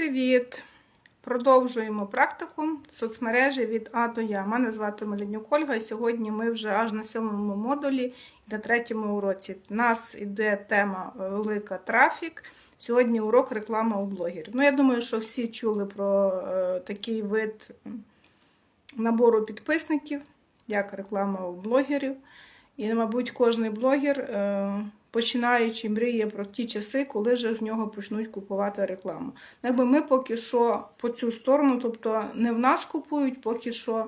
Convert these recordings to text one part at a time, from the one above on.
привіт! Продовжуємо практику соцмережі від А до Я. Мене звати Мелінюк Ольга, і сьогодні ми вже аж на сьомому модулі і на третьому уроці. У нас іде тема велика трафік. Сьогодні урок реклама у блогерів. Ну, я думаю, що всі чули про е, такий вид набору підписників, як реклама у блогерів. І, мабуть, кожен блогер, е, починаючи, мріє про ті часи, коли вже в нього почнуть купувати рекламу. Якби ми поки що по цю сторону, тобто не в нас купують, поки що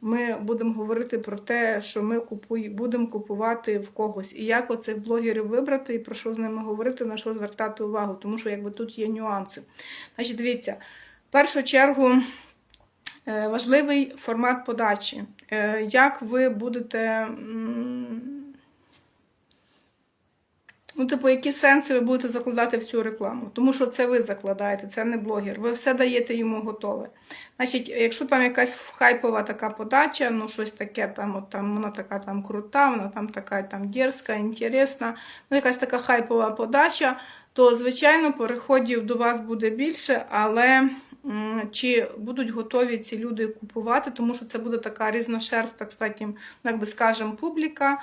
ми будемо говорити про те, що ми купуй, будемо купувати в когось. І як оцих блогерів вибрати, і про що з ними говорити, на що звертати увагу, тому що якби тут є нюанси. Значить, дивіться, в першу чергу. Е, Важливий формат подачі. Е, Як ви будете. Ну, типу, які сенси ви будете закладати в цю рекламу? Тому що це ви закладаєте, це не блогер. Ви все даєте йому готове. Значить, якщо там якась хайпова така подача, ну щось таке, там, от, там вона така там крута, вона там така там дерзка, інтересна, ну якась така хайпова подача, то, звичайно, переходів до вас буде більше, але чи будуть готові ці люди купувати, тому що це буде така різношерста, кстати, ну, як би скажемо, публіка.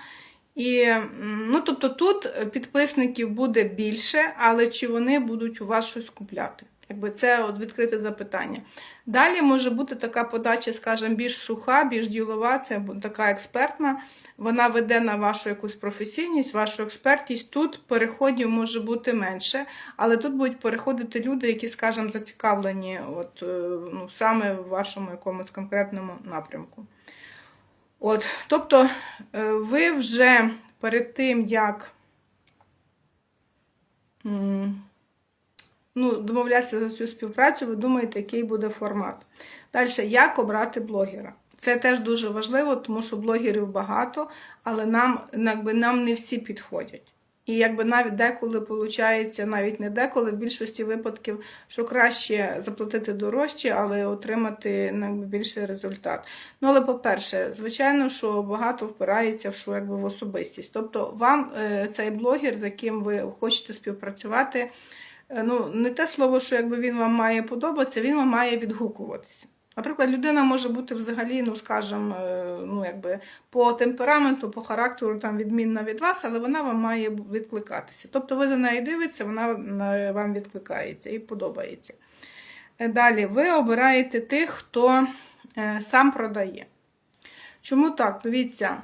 І, ну, тобто тут підписників буде більше, але чи вони будуть у вас щось купляти? Якби це от відкрите запитання. Далі може бути така подача, скажімо, більш суха, більш ділова, це така експертна. Вона веде на вашу якусь професійність, вашу експертність. Тут переходів може бути менше, але тут будуть переходити люди, які, скажімо, зацікавлені от, е, ну, саме в вашому якомусь конкретному напрямку. От, тобто, е, ви вже перед тим, як ну, домовлятися за цю співпрацю, ви думаєте, який буде формат. Далі, як обрати блогера? Це теж дуже важливо, тому що блогерів багато, але нам, якби, нам не всі підходять. І якби навіть деколи виходить, навіть не деколи, в більшості випадків, що краще заплатити дорожче, але отримати ну, якби, більший результат. Ну, але, по-перше, звичайно, що багато впирається в що якби в особистість. Тобто, вам е, цей блогер, з яким ви хочете співпрацювати, е, ну, не те слово, що якби він вам має подобатися, він вам має відгукуватися. Наприклад, людина може бути взагалі, ну скажімо, е, ну якби по темпераменту, по характеру там відмінна від вас, але вона вам має відкликатися. Тобто ви за нею дивитеся, вона е, вам відкликається і подобається. Е, Далі ви обираєте тих, хто сам продає. Чому так? Дивіться,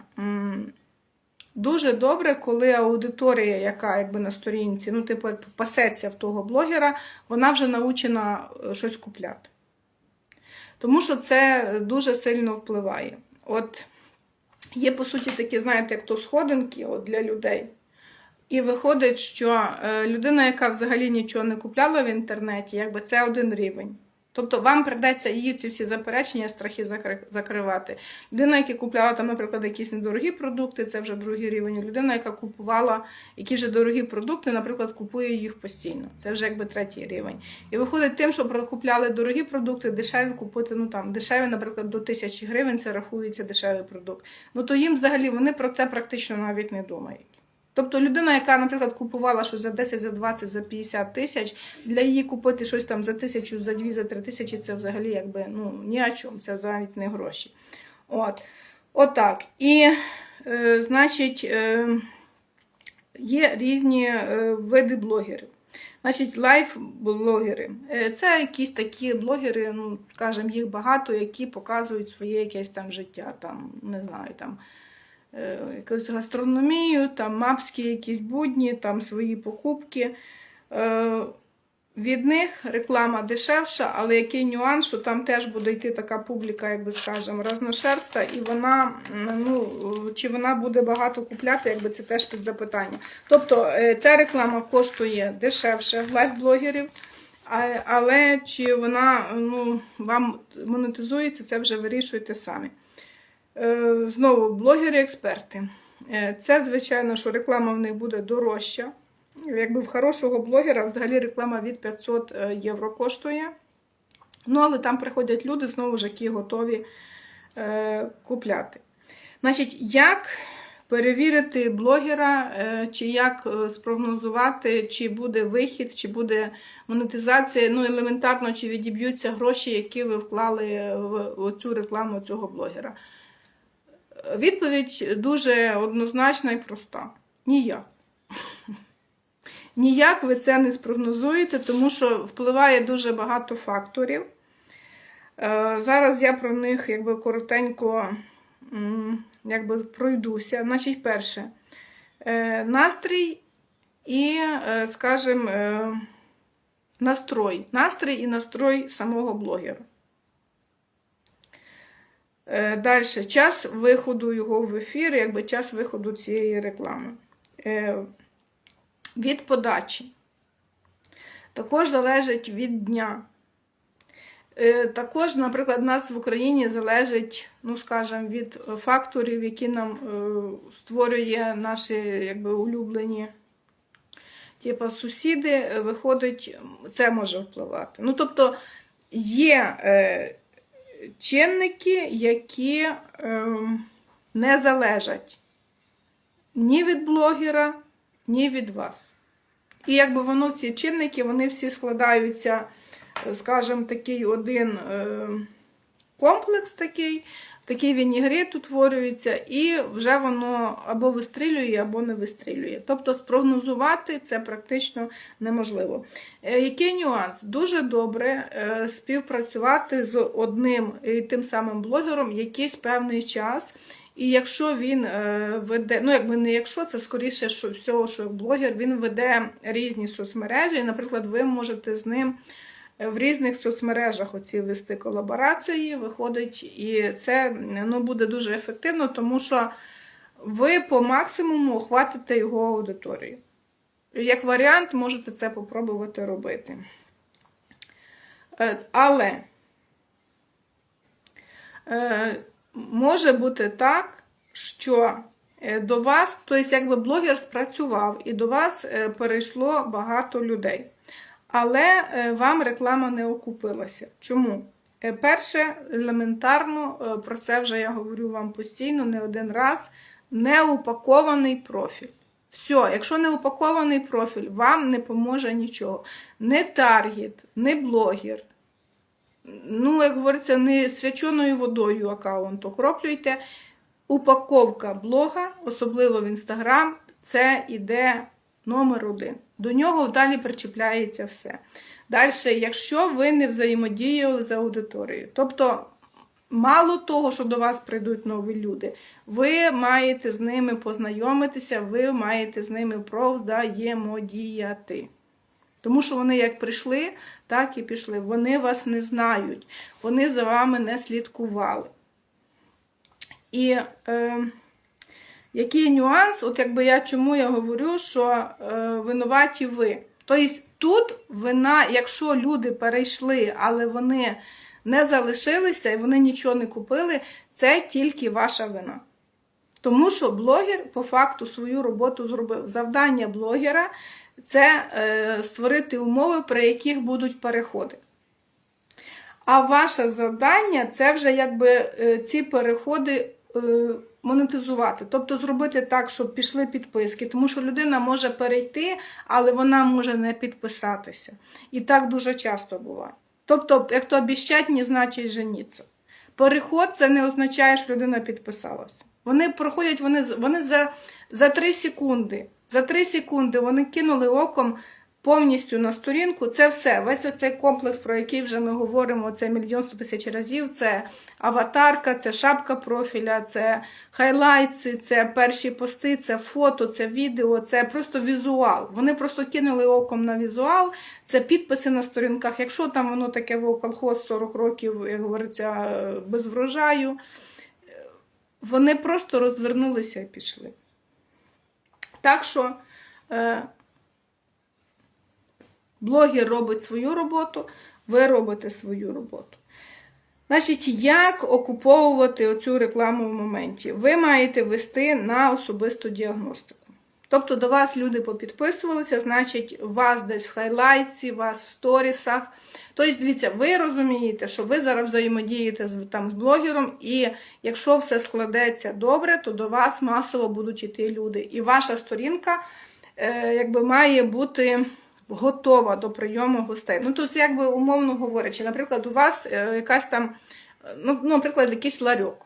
дуже добре, коли аудиторія, яка якби на сторінці, ну, типу, пасеться в того блогера, вона вже научена щось купляти. Тому що це дуже сильно впливає. От є, по суті, такі, знаєте, як то сходинки от, для людей. І виходить, що е, людина, яка взагалі нічого не купляла в інтернеті, якби це один рівень. Тобто вам придеться її ці всі заперечення, страхи закри- закривати. Людина, яка купляла там, наприклад, якісь недорогі продукти, це вже другий рівень. Людина, яка купувала які вже дорогі продукти, наприклад, купує їх постійно. Це вже якби третій рівень. І виходить тим, що купляли дорогі продукти, дешеві купити, ну там дешеві, наприклад, до тисячі гривень це рахується дешевий продукт. Ну то їм взагалі вони про це практично навіть не думають. Тобто людина, яка, наприклад, купувала щось за 10, за 20, за 50 тисяч, для її купити щось там за тисячу, за дві, за три тисячі, це взагалі якби ну ні о чому, це навіть не гроші. От. Отак. І, е, значить, е, є різні е, види блогерів. Значить, лайф-блогери. Е, Це якісь такі блогери, ну, скажімо, їх багато, які показують своє якесь там життя, там, не знаю, там якусь гастрономію, там мапські якісь будні, там свої покупки. Е, Від них реклама дешевша, але який нюанс, що там теж буде йти така публіка, як би скажемо, разношерста, і вона, ну, чи вона буде багато купляти, якби це теж під запитання. Тобто е, ця реклама коштує дешевше лайфблогерів, але чи вона ну, вам монетизується, це вже вирішуєте самі. Е, Знову блогери-експерти. Е, Це, звичайно, що реклама в них буде дорожча. Якби в хорошого блогера взагалі реклама від 500 євро коштує. Ну, але там приходять люди, знову ж, які готові е, купляти. Значить, як перевірити блогера, е, чи як е, спрогнозувати, чи буде вихід, чи буде монетизація, ну елементарно, чи відіб'ються гроші, які ви вклали в цю рекламу цього блогера. Відповідь дуже однозначна і проста: ніяк. Ніяк ви це не спрогнозуєте, тому що впливає дуже багато факторів. Е, Зараз я про них якби коротенько якби пройдуся. Значить, перше, е, настрій і, е, скажімо, настрой. Настрій і настрой самого блогера. Далі, час виходу його в ефір, якби час виходу цієї реклами. Е, Від подачі. Також залежить від дня. Е, Також, наприклад, в нас в Україні залежить, ну, скажімо, від факторів, які нам е, створює наші якби, улюблені типу, сусіди, е, виходить, це може впливати. Ну, тобто є е, чинники, які е, не залежать ні від блогера, ні від вас. І якби воно, ці чинники, вони всі складаються, скажімо, такий один е, комплекс такий, такий вінігрет утворюється, і вже воно або вистрілює, або не вистрілює. Тобто спрогнозувати це практично неможливо. Е, Який нюанс? Дуже добре е, співпрацювати з одним і тим самим блогером якийсь певний час. І якщо він е, веде, ну якби не якщо, це скоріше що всього, що блогер, він веде різні соцмережі. І, наприклад, ви можете з ним в різних соцмережах оці вести колаборації, виходить, і це ну, буде дуже ефективно, тому що ви по максимуму охватите його аудиторію. Як варіант, можете це попробувати робити. Е, Але е, може бути так, що е, до вас, тобто, якби блогер спрацював, і до вас перейшло багато людей. Але вам реклама не окупилася. Чому? Перше, елементарно, про це вже я говорю вам постійно, не один раз, неупакований профіль. Все, якщо не упакований профіль, вам не поможе нічого. Не таргет, не блогер. Ну, як говориться, не свяченою водою аккаунт окроплюйте. Упаковка блога, особливо в Інстаграм, це іде номер один. До нього далі причіпляється все. Далі, якщо ви не взаємодіяли з аудиторією, тобто, мало того, що до вас прийдуть нові люди, ви маєте з ними познайомитися, ви маєте з ними провзаємодіяти. Тому що вони як прийшли, так і пішли. Вони вас не знають, вони за вами не слідкували. І е, який нюанс, от якби я чому я говорю, що е, винуваті ви. Тобто тут вина, якщо люди перейшли, але вони не залишилися і вони нічого не купили, це тільки ваша вина. Тому що блогер по факту свою роботу зробив. Завдання блогера це е, створити умови, при яких будуть переходи. А ваше завдання це вже якби е, ці переходи е, монетизувати. Тобто зробити так, щоб пішли підписки, тому що людина може перейти, але вона може не підписатися. І так дуже часто буває. Тобто, як то обіщать, не значить женіться. Переход це не означає, що людина підписалася. Вони проходять вони, вони за, за 3 секунди. За 3 секунди вони кинули оком повністю на сторінку. Це все. Весь оцей комплекс, про який вже ми говоримо, це мільйон сто тисяч разів. Це аватарка, це шапка профіля, це хайлайтси, це перші пости, це фото, це відео, це просто візуал. Вони просто кинули оком на візуал, це підписи на сторінках. Якщо там воно таке колхоз 40 років, як говориться, без врожаю. Вони просто розвернулися і пішли. Так що е, блогер робить свою роботу, ви робите свою роботу. Значить, як окуповувати оцю рекламу в моменті? Ви маєте вести на особисту діагностику. Тобто до вас люди попідписувалися, значить, вас десь в хайлайтсі, вас в сторісах. Тобто, дивіться, ви розумієте, що ви зараз взаємодієте з, там, з блогером, і якщо все складеться добре, то до вас масово будуть йти люди. І ваша сторінка е, якби має бути готова до прийому гостей. Ну, тобто, якби умовно говорячи, наприклад, у вас е, якась там, е, ну, наприклад, якийсь ларьок.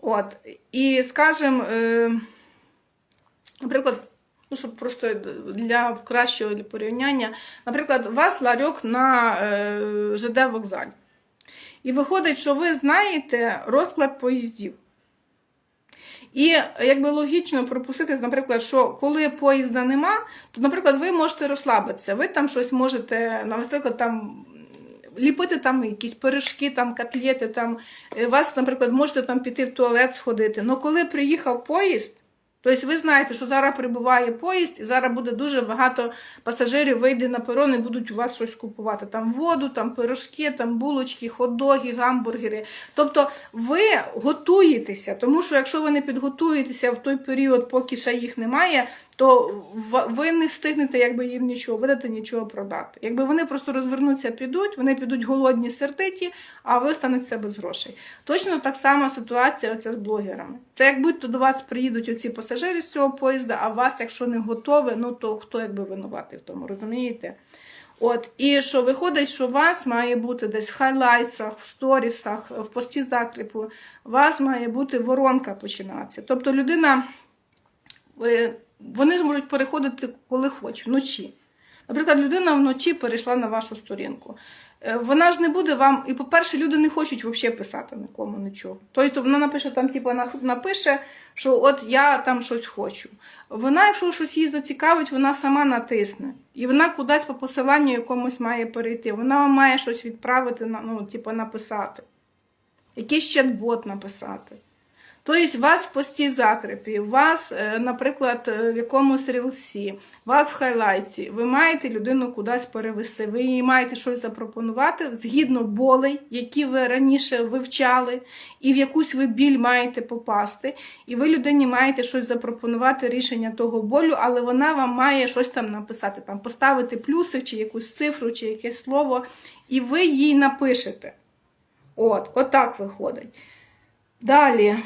От, і скажімо, е, наприклад, ну, щоб просто для кращого порівняння, наприклад, у вас ларьок на е, ЖД вокзалі. І виходить, що ви знаєте розклад поїздів. І якби логічно пропустити, наприклад, що коли поїзда нема, то, наприклад, ви можете розслабитися. Ви там щось можете, наприклад, там. Ліпити там якісь пиріжки, там котлети, там е, вас, наприклад, можете там піти в туалет сходити. Але коли приїхав поїзд, тобто ви знаєте, що зараз прибуває поїзд, і зараз буде дуже багато пасажирів вийде на перон і будуть у вас щось купувати. Там воду, там пирожки, там булочки, хот-доги, гамбургери. Тобто ви готуєтеся, тому що якщо ви не підготуєтеся в той період, поки ще їх немає, то ви не встигнете якби їм нічого видати, нічого продати. Якби вони просто розвернуться, підуть, вони підуть голодні, сердиті, а ви станете без грошей. Точно так само ситуація оця з блогерами. Це як будь-то до вас приїдуть оці пасажири з цього поїзда, а вас, якщо не готові, ну то хто якби винуватий в тому, розумієте? От, і що виходить, що у вас має бути десь в хайлайтсах, в сторісах, в пості закріпу, у вас має бути воронка починатися. Тобто людина е, вони ж можуть переходити коли хочуть, вночі. Наприклад, людина вночі перейшла на вашу сторінку. Е, Вона ж не буде вам, і по-перше, люди не хочуть взагалі писати нікому нічого. Тобто вона напише там, типу, напише, що от я там щось хочу. Вона, якщо щось її зацікавить, вона сама натисне. І вона кудись по посиланню якомусь має перейти. Вона вам має щось відправити, ну, типу, написати. Якийсь чат-бот написати. Тобто, вас в пості закрепі, вас, е, наприклад, е, в якомусь рілсі, вас в хайлайті, ви маєте людину кудись перевести, ви їй маєте щось запропонувати згідно болей, які ви раніше вивчали, і в якусь ви біль маєте попасти. І ви людині маєте щось запропонувати рішення того болю, але вона вам має щось там написати, там поставити плюсик, чи якусь цифру, чи якесь слово, і ви їй напишете. От, отак виходить. Далі.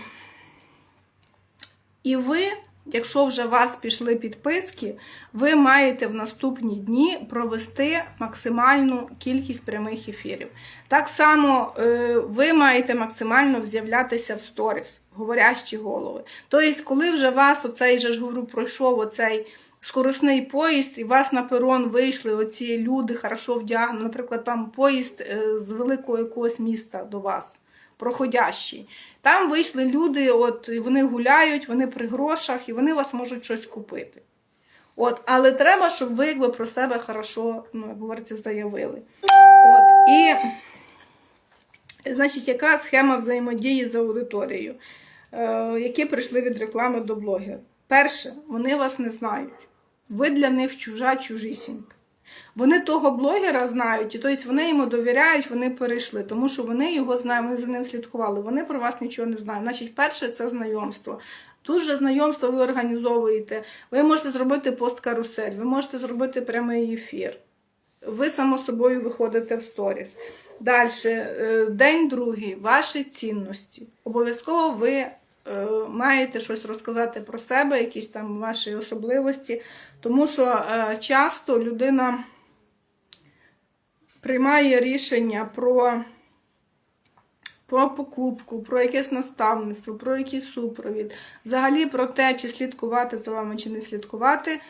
І ви, якщо вже у вас пішли підписки, ви маєте в наступні дні провести максимальну кількість прямих ефірів. Так само е, ви маєте максимально з'являтися в сторіс, говорящі голови. Тобто, коли вже вас оцей же ж говорю, пройшов оцей. Скоросний поїзд, і вас на перон вийшли оці люди, хорошо вдягнені. Наприклад, там поїзд е, з великого якогось міста до вас проходящий. Там вийшли люди, от, вони гуляють, вони при грошах, і вони вас можуть щось купити. От, але треба, щоб ви якби про себе хорошо, ну, як говориться, заявили. От, і, значить, яка схема взаємодії з аудиторією, е, які прийшли від реклами до блогера? Перше, вони вас не знають. Ви для них чужа, чужісінька. Вони того блогера знають, і тобто вони йому довіряють, вони перейшли, тому що вони його знають, вони за ним слідкували. Вони про вас нічого не знають. Значить, перше це знайомство. Тут же знайомство ви організовуєте. Ви можете зробити пост-карусель, ви можете зробити прямий ефір. Ви само собою виходите в сторіс. Далі, день другий, ваші цінності. Обов'язково ви е, маєте щось розказати про себе, якісь там ваші особливості, тому що е, часто людина приймає рішення про, про покупку, про якесь наставництво, про якийсь супровід, взагалі про те, чи слідкувати за вами, чи не слідкувати.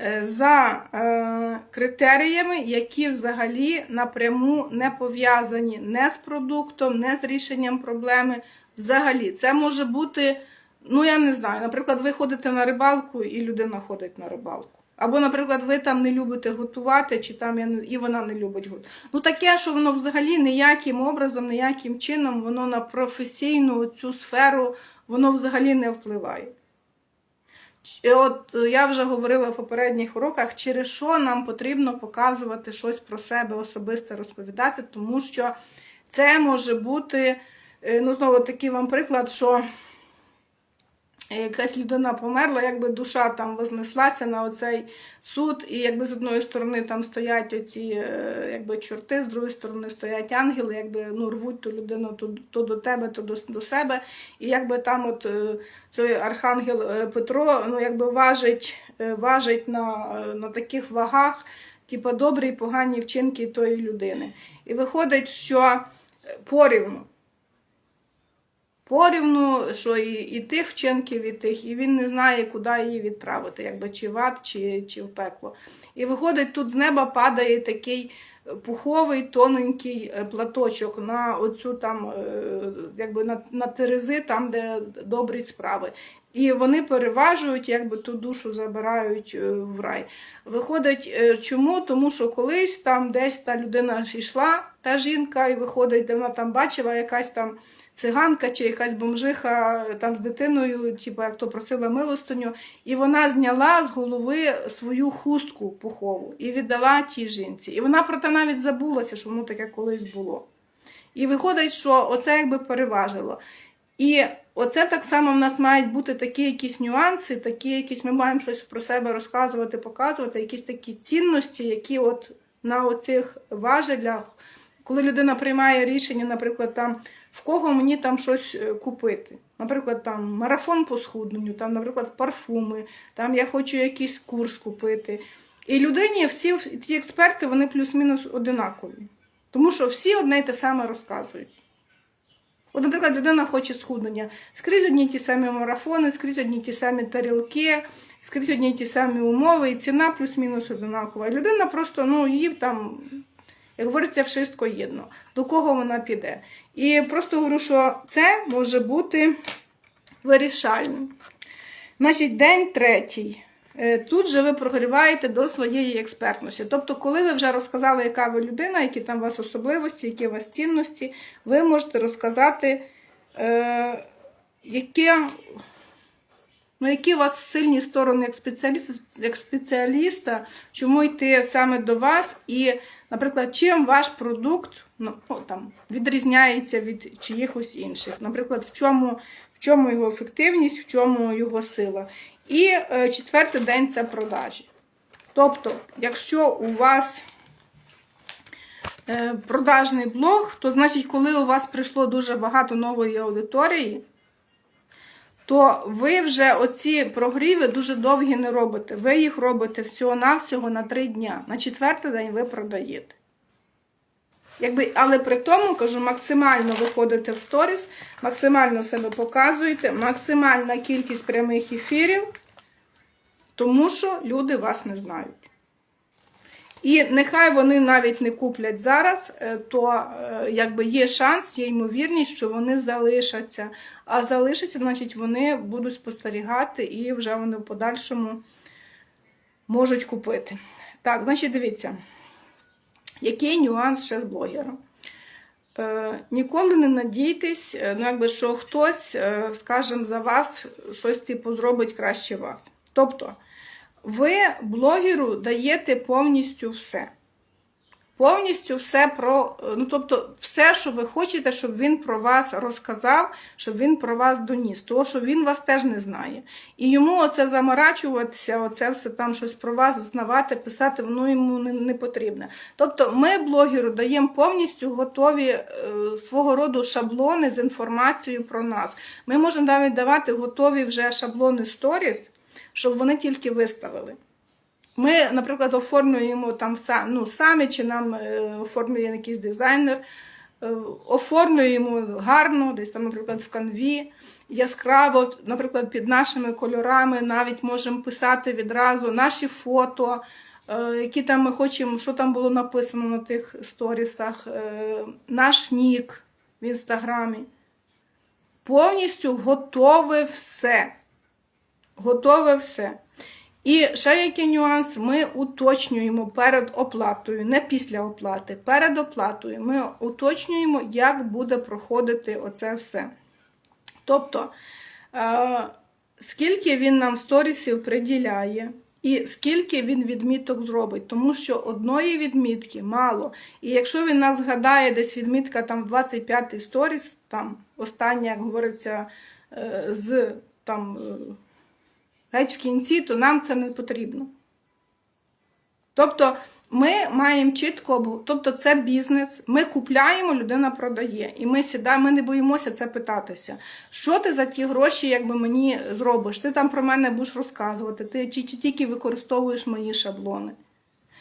е, За е, критеріями, які взагалі напряму не пов'язані не з продуктом, не з рішенням проблеми. Взагалі, це може бути, ну я не знаю, наприклад, ви ходите на рибалку і людина ходить на рибалку. Або, наприклад, ви там не любите готувати, чи там я не- і вона не любить готувати. Ну таке, що воно взагалі ніяким образом, ніяким чином, воно на професійну цю сферу, воно взагалі не впливає. От я вже говорила в попередніх уроках, через що нам потрібно показувати щось про себе особисте розповідати, тому що це може бути, ну знову такий вам приклад, що якась людина померла, якби душа там вознеслася на оцей суд, і якби з одної сторони там стоять оці е, якби чорти, з другої сторони стоять ангели, якби ну рвуть ту людину то, то до тебе, то до, до себе. І якби там от е, цей архангел е, Петро ну якби важить, е, важить на, е, на таких вагах, типа добрі і погані вчинки тої людини. І виходить, що е, порівну порівну, що і, і тих вчинків, і тих, і він не знає, куди її відправити, якби чи в ад, чи, чи в пекло. І виходить, тут з неба падає такий пуховий тоненький е, платочок на оцю там, е, якби на, на терези, там, де добрі справи. І вони переважують, якби ту душу забирають е, в рай. Виходить, е, чому? Тому що колись там десь та людина йшла, та жінка, і виходить, де вона там бачила якась там циганка чи якась бомжиха е, там з дитиною, типу, як то просила милостиню, і вона зняла з голови свою хустку пухову і віддала тій жінці. І вона про те навіть забулася, що воно таке колись було. І виходить, що оце якби переважило. І оце так само в нас мають бути такі якісь нюанси, такі якісь ми маємо щось про себе розказувати, показувати, якісь такі цінності, які от на оцих важелях, коли людина приймає рішення, наприклад, там в кого мені там щось е, купити. Наприклад, там марафон по схудненню, там, наприклад, парфуми, там я хочу якийсь курс купити. І людині всі ті експерти вони плюс-мінус одинакові. Тому що всі одне й те саме розказують. От, наприклад, людина хоче схуднення. Скрізь одні ті самі марафони, скрізь одні ті самі тарілки, скрізь одні ті самі умови, і ціна плюс-мінус одинакова. І людина просто, ну, її там, як говориться, вшистко єдно. До кого вона піде. І просто говорю, що це може бути вирішальним. Значить, день третій. Е, Тут же ви прогріваєте до своєї експертності. Тобто, коли ви вже розказали, яка ви людина, які там у вас особливості, які у вас цінності, ви можете розказати, е, ну, які у вас сильні сторони як спеціаліста, як спеціаліста, чому йти саме до вас, і, наприклад, чим ваш продукт ну, там, відрізняється від чиїхось інших. Наприклад, в чому, в чому його ефективність, в чому його сила. І е, четвертий день це продажі. Тобто, якщо у вас е, продажний блог, то значить, коли у вас прийшло дуже багато нової аудиторії, то ви вже оці прогріви дуже довгі не робите. Ви їх робите всього-навсього на три дня. На четвертий день ви продаєте. Якби, але при тому, кажу, максимально виходите в сторіс, максимально себе показуєте, максимальна кількість прямих ефірів, тому що люди вас не знають. І нехай вони навіть не куплять зараз, е, то е, якби є шанс, є ймовірність, що вони залишаться. А залишаться, значить, вони будуть спостерігати і вже вони в подальшому можуть купити. Так, значить, дивіться. Який нюанс ще з блогером? Е, ніколи не надійтесь, ну, якби, що хтось, скажімо, за вас щось типу зробить краще вас. Тобто, ви блогеру даєте повністю все. Повністю все про, ну тобто, все, що ви хочете, щоб він про вас розказав, щоб він про вас доніс, тому що він вас теж не знає. І йому оце заморачуватися, оце все там щось про вас знавати, писати, воно йому не, не потрібне. Тобто, ми блогеру даємо повністю готові е, свого роду шаблони з інформацією про нас. Ми можемо навіть давати готові вже шаблони сторіс, щоб вони тільки виставили. Ми, наприклад, оформлюємо там ну, самі, чи нам е, оформлює якийсь дизайнер, е, оформлюємо гарно, десь там, наприклад, в канві, яскраво, наприклад, під нашими кольорами, навіть можемо писати відразу наші фото, е, які там ми хочемо, що там було написано на тих сторісах, наш нік в інстаграмі. Повністю готове все. Готове все. І ще який нюанс, ми уточнюємо перед оплатою, не після оплати. Перед оплатою ми уточнюємо, як буде проходити оце все. Тобто, е, скільки він нам сторісів приділяє, і скільки він відміток зробить, тому що одної відмітки мало. І якщо він нас згадає, десь відмітка там 25-й сторіс, там остання, як говориться, е, з там е, геть в кінці, то нам це не потрібно. Тобто ми маємо чітко, тобто це бізнес, ми купляємо, людина продає. І ми сідаємо, ми не боїмося це питатися. Що ти за ті гроші якби мені зробиш? Ти там про мене будеш розказувати, ти тільки використовуєш мої шаблони?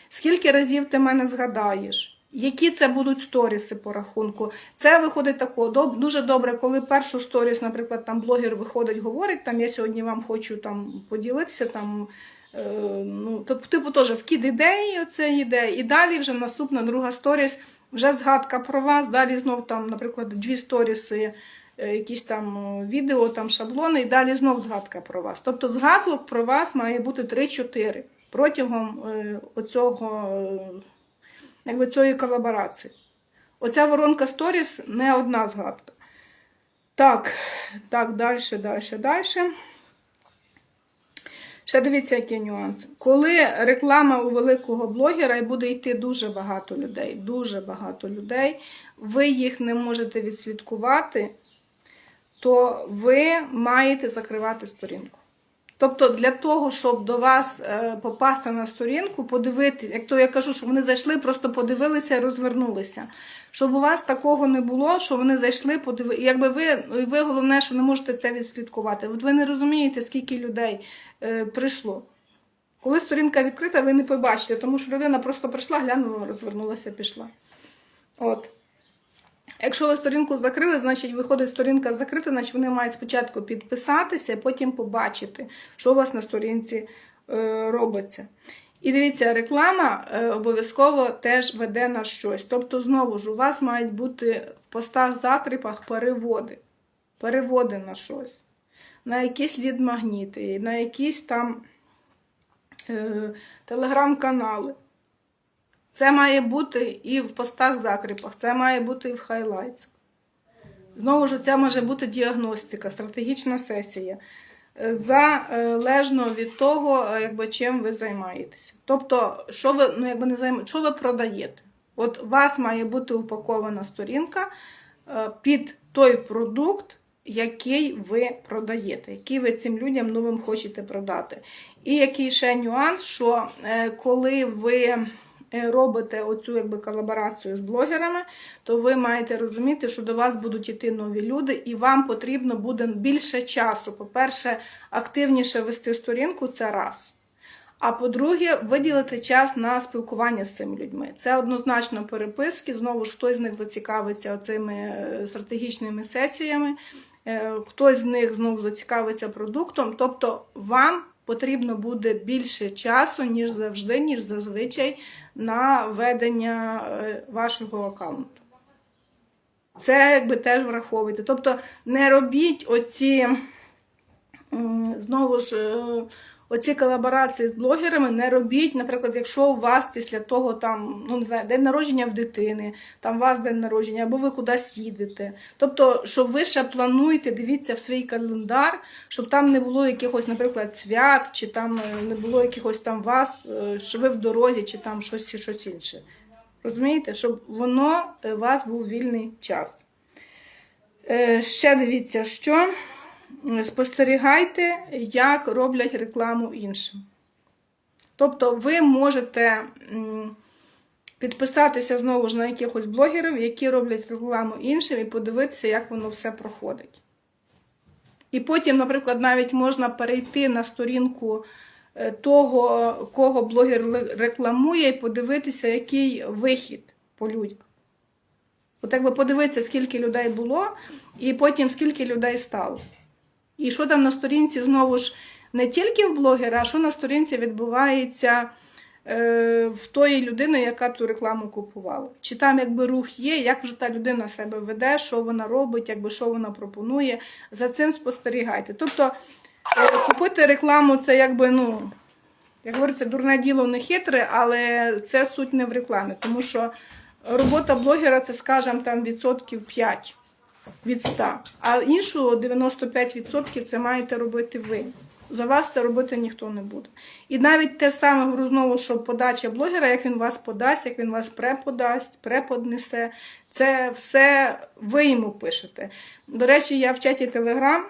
Скільки разів ти мене згадаєш? Які це будуть сторіси по рахунку? Це виходить тако дуже добре, коли першу сторіс, наприклад, там блогер виходить, говорить, там я сьогодні вам хочу там поділитися там. е, Ну, типу, теж вкид ідеї, оце йде, і далі вже наступна друга сторіс, вже згадка про вас. Далі знов там, наприклад, дві сторіси, е, якісь там відео, там шаблони, і далі знов згадка про вас. Тобто згадок про вас має бути 3-4 протягом е, оцього, е, якби цієї колаборації. Оця воронка сторіс не одна згадка. Так, так, далі, далі, далі. Ще дивіться, який нюанс. Коли реклама у великого блогера і буде йти дуже багато людей, дуже багато людей, ви їх не можете відслідкувати, то ви маєте закривати сторінку. Тобто для того, щоб до вас е, попасти на сторінку, подивити, як то я кажу, що вони зайшли, просто подивилися і розвернулися. Щоб у вас такого не було, що вони зайшли, подивилися. Якби ви, ви головне, що не можете це відслідкувати. От ви не розумієте, скільки людей е, прийшло. Коли сторінка відкрита, ви не побачите, тому що людина просто прийшла, глянула, розвернулася, пішла. От. Якщо ви сторінку закрили, значить виходить сторінка закрита, значить вони мають спочатку підписатися, а потім побачити, що у вас на сторінці е, робиться. І дивіться, реклама е, обов'язково теж веде на щось. Тобто, знову ж, у вас мають бути в постах-закріпах переводи. Переводи на щось. На якісь лід-магніти, на якісь там е, телеграм-канали. Це має бути і в постах-закріпах, це має бути і в хайлайтсах. Знову ж, це може бути діагностика, стратегічна сесія. Е, Залежно від того, е, якби, чим ви займаєтеся. Тобто, що ви, ну, якби не займа... що ви продаєте? От у вас має бути упакована сторінка е, під той продукт, який ви продаєте, який ви цим людям новим хочете продати. І який ще нюанс, що коли ви робите оцю якби колаборацію з блогерами, то ви маєте розуміти, що до вас будуть йти нові люди, і вам потрібно буде більше часу. По-перше, активніше вести сторінку це раз. А по-друге, виділити час на спілкування з цими людьми. Це однозначно переписки. Знову ж хтось з них зацікавиться цими е, стратегічними сесіями, е, хтось з них знову зацікавиться продуктом. Тобто вам потрібно буде більше часу, ніж завжди, ніж зазвичай, на ведення е, вашого аккаунту. Це якби теж враховуйте. Тобто не робіть оці, знову ж, е, оці колаборації з блогерами, не робіть, наприклад, якщо у вас після того там, ну не знаю, день народження в дитини, там у вас день народження, або ви кудись їдете. Тобто, щоб ви ще плануєте, дивіться в свій календар, щоб там не було якихось, наприклад, свят, чи там е, не було якихось там вас, е, що ви в дорозі, чи там щось, щось інше. Розумієте, щоб воно е, у вас був вільний час. Ще дивіться, що спостерігайте, як роблять рекламу іншим. Тобто, ви можете підписатися знову ж на якихось блогерів, які роблять рекламу іншим, і подивитися, як воно все проходить. І потім, наприклад, навіть можна перейти на сторінку е, того, кого блогер рекламує, і подивитися, який вихід по людях. От якби подивитися, скільки людей було, і потім скільки людей стало. І що там на сторінці знову ж не тільки в блогера, а що на сторінці відбувається е, в тої людини, яка ту рекламу купувала. Чи там якби рух є, як вже та людина себе веде, що вона робить, якби що вона пропонує. За цим спостерігайте. Тобто е, купити рекламу це якби, ну, як говориться, дурне діло не хитре, але це суть не в рекламі, тому що робота блогера це, скажімо, там відсотків 5 від 100. А іншу 95% це маєте робити ви. За вас це робити ніхто не буде. І навіть те саме знову, що подача блогера, як він вас подасть, як він вас преподасть, преподнесе, це все ви йому пишете. До речі, я в чаті Telegram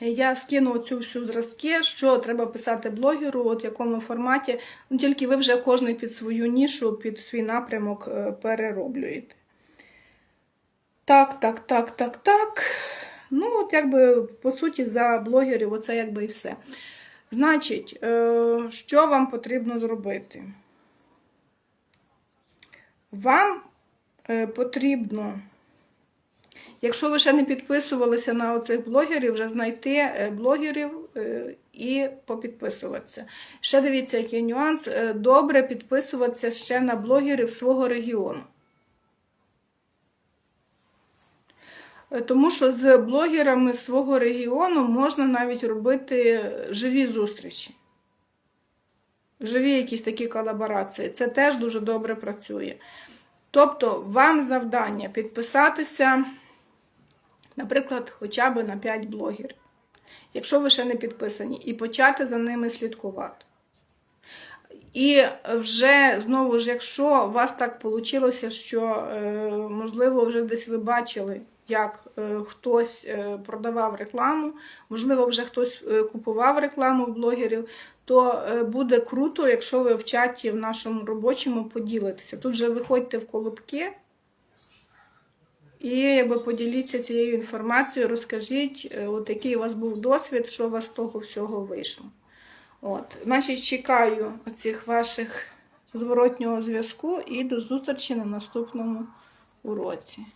Я скину цю всю зразки, що треба писати блогеру, от в якому форматі. Ну, тільки ви вже кожний під свою нішу, під свій напрямок е, перероблюєте. Так, так, так, так, так. Ну, от якби по суті, за блогерів, оце якби і все. Значить, е, що вам потрібно зробити? Вам е, потрібно, якщо ви ще не підписувалися на оцих блогерів, вже знайти е, блогерів і попідписуватися. Ще дивіться, який нюанс. Добре підписуватися ще на блогерів свого регіону. Тому що з блогерами свого регіону можна навіть робити живі зустрічі. Живі якісь такі колаборації. Це теж дуже добре працює. Тобто, вам завдання підписатися, наприклад, хоча б на 5 блогерів, якщо ви ще не підписані, і почати за ними слідкувати. І вже знову ж, якщо у вас так вийшло, що, е, можливо, вже десь ви бачили, як е, хтось е, продавав рекламу, можливо, вже хтось е, купував рекламу в блогерів, то буде круто, якщо ви в чаті в нашому робочому поділитеся. Тут же виходьте в колобки і якби поділіться цією інформацією, розкажіть, от який у вас був досвід, що у вас з того всього вийшло. От, значить, чекаю оцих ваших зворотнього зв'язку і до зустрічі на наступному уроці.